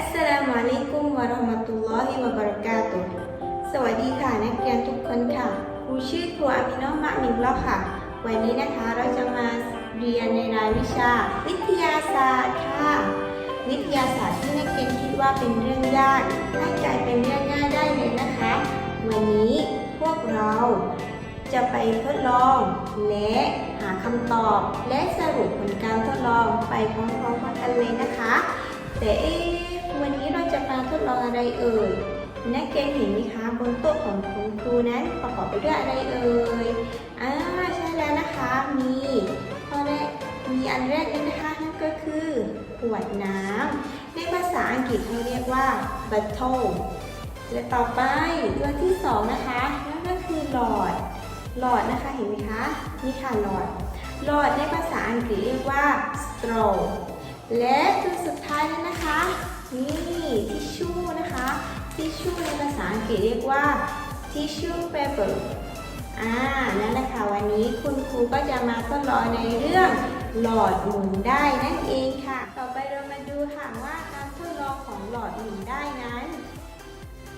อัสสลามุอะลัยกุมวะเราะห์มะตุลลอฮิวะบะเราะกาตุฮ์สวัสดีค่ะนักเรียนทุกคนค่ะครูชื่อครูอามิโนะมะมินแล้วค่ะ วันนี้นะคะเราจะมาเรียนในรายวิชา วิทยาศาสตร์ค่ะ วิทยาศาสตร์ที่นักเรียนคิดว่าเป็นเรื่องยากให้กลายเป็นเรื่องง่ายได้เลยนะคะ วันนี้พวกเราจะไปทดลอง และหาคำตอบ และสรุปผลการทดลองไปพร้อมๆกันเลยนะคะ แต่ อะไรเอ่ยนักเรียนเห็นไหมคะบนโต๊ะของคุณครูนั้นประกอบไปด้วยอะไรเอ่ยอ่าใช่แล้วนะคะ มีข้อแรกมีอันแรกเลยนะคะนั่นก็คือขวดน้ำในภาษาอังกฤษเขาเรียกว่า bottle และต่อไปตัวที่สองนะคะนั่นก็คือหลอดหลอดนะคะเห็นไหมคะนี่ค่ะหลอดหลอดในภาษาอังกฤษเรียกว่า straw และตัวสุดท้ายนะคะ นี่ทิชชู่นะคะทิชชู่ในภาษาอังกฤษเรียกว่า tissue paper อ่านั่นแหละค่ะวันนี้คุณครูก็จะมาทดลองในเรื่องหลอดหมุนได้นั่นเองค่ะ ต่อไปเรามาดูค่ะว่าการทดลองของหลอดหมุนได้นั้น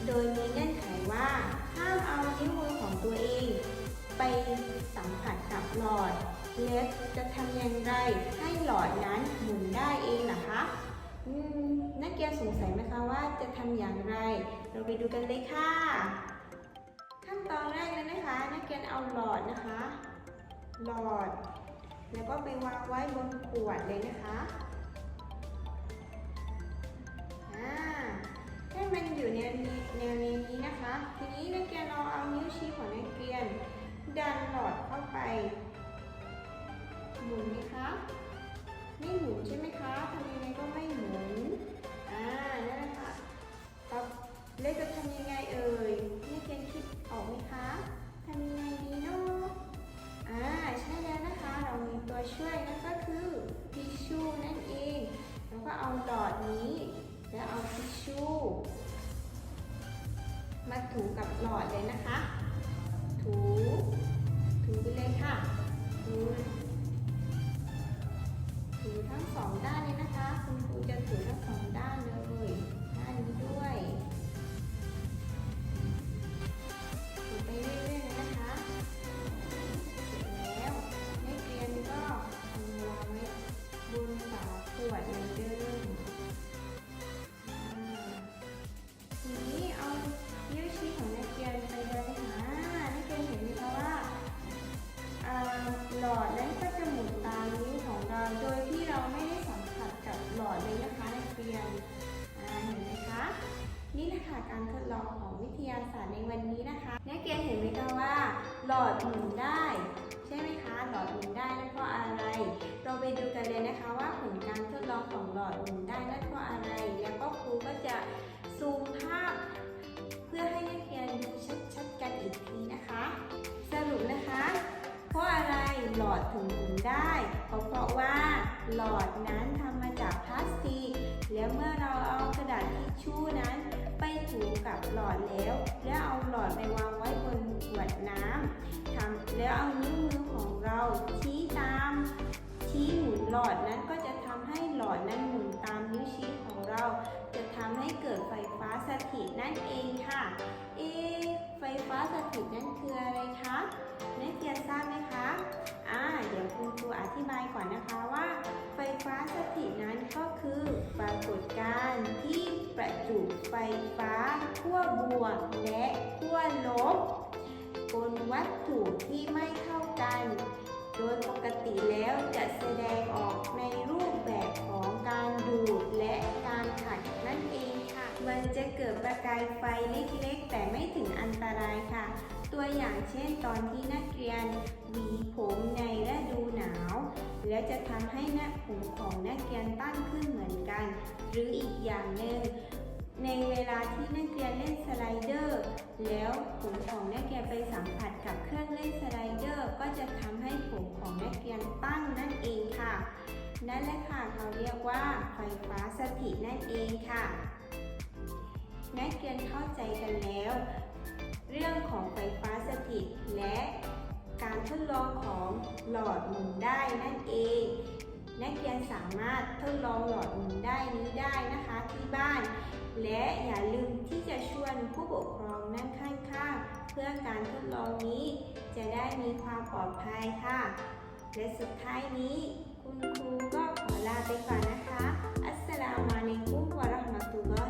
โดยมีเงื่อนไขว่าห้ามเอานิ้วมือของตัวเอง ไปสัมผัสกับหลอด และจะทำอย่างไรให้หลอดนั้นหมุนได้เองนะคะ นักเรียนสงสัยไหมคะว่าจะทำอย่างไร เราไปดูกันเลยค่ะ ขั้นตอนแรกเลยนะคะ นักเรียนเอาหลอดนะคะ หลอด แล้วก็ไปวางไว้บนขวดเลยนะคะให้มันอยู่แนวนี้แนวนี้นะคะ ทีนี้นักเรียนเราเอานิ้วชี้ของนักเรียน ดันหลอดเข้าไป หมุนไหมคะ ไม่หมุนใช่ไหมคะ มาถูกับหลอดเลยนะคะ ถู ถูไปเลยค่ะ ถู ถูทั้งสองด้านเลยนะคะ คุณครูจะถูทั้งสองด้านเลย ด้านนี้ด้วย การทดลองของวิทยาศาสตร์ในวันนี้นะคะนักเรียนเห็นไหมคะว่า หลอดหมุนได้ ใช่ไหมคะหลอดหมุนได้นั่นเพราะอะไร เราไปดูกันเลยนะคะว่าผลการทดลองของหลอดหมุนได้นั่นเพราะอะไร แล้วก็ครูก็จะซูมภาพ เพื่อให้นักเรียนดูชัดๆกันอีกทีนะคะ สรุปนะคะ เพราะอะไรหลอดถึงหมุนได้เพราะว่าหลอดนั้นทำ หลอดแล้ว แล้วเอาหลอดไปวางไว้บนขวดน้ำทำแล้วเอานิ้วมือของเราชี้ตามชี้หมุนหลอดนั้นก็จะทำให้หลอดนั้นหมุนตามนิ้วชี้ของเรา จะทำให้เกิดไฟฟ้าสถิตนั่นเองค่ะ เอ ไฟฟ้าสถิตนั่นคืออะไรคะนักเรียนทราบไหมคะ อ่า เดี๋ยวคุณครูอธิบายก่อนนะคะ จุไฟฟ้าขั้วบวกและขั้วลบบนวัตถุที่ไม่เท่ากัน โดยปกติแล้วจะแสดงออกในรูปแบบของการดูดและการขัดนั่นเองค่ะ มันจะเกิดประกายไฟเล็กๆ แต่ไม่ถึงอันตรายค่ะ ตัวอย่างเช่นตอนที่นักเรียนหวีผมในฤดูหนาว แล้วจะทำให้หน้าผมของนักเรียนตั้งขึ้นเหมือนกัน หรืออีกอย่างหนึ่ง ในเวลาที่นักเรียนเล่นสไลเดอร์ แล้วผมของนักเรียนไปสัมผัสกับเครื่องเล่นสไลเดอร์ ก็จะทำให้ผมของนักเรียนตั้งนั่นเองค่ะ นั่นแหละค่ะเขาเรียกว่าไฟฟ้าสถิตนั่นเองค่ะ นักเรียนเข้าใจกันแล้ว เรื่องของไฟฟ้าสถิตและการทดลองของหลอดหมุนได้นั่นเอง นักเรียนสามารถทดลองหลอดหมุนได้นี้ได้นะคะที่บ้าน และอย่าลืมที่จะชวนผู้ปกครองนั่งข้างๆเพื่อการทดลองนี้ จะได้มีความปลอดภัยค่ะ และสุดท้ายนี้ คุณครูก็ขอลาไปก่อนนะคะ อัสสลามุอะลัยกุมวะราะห์มะตุลลอฮิวะ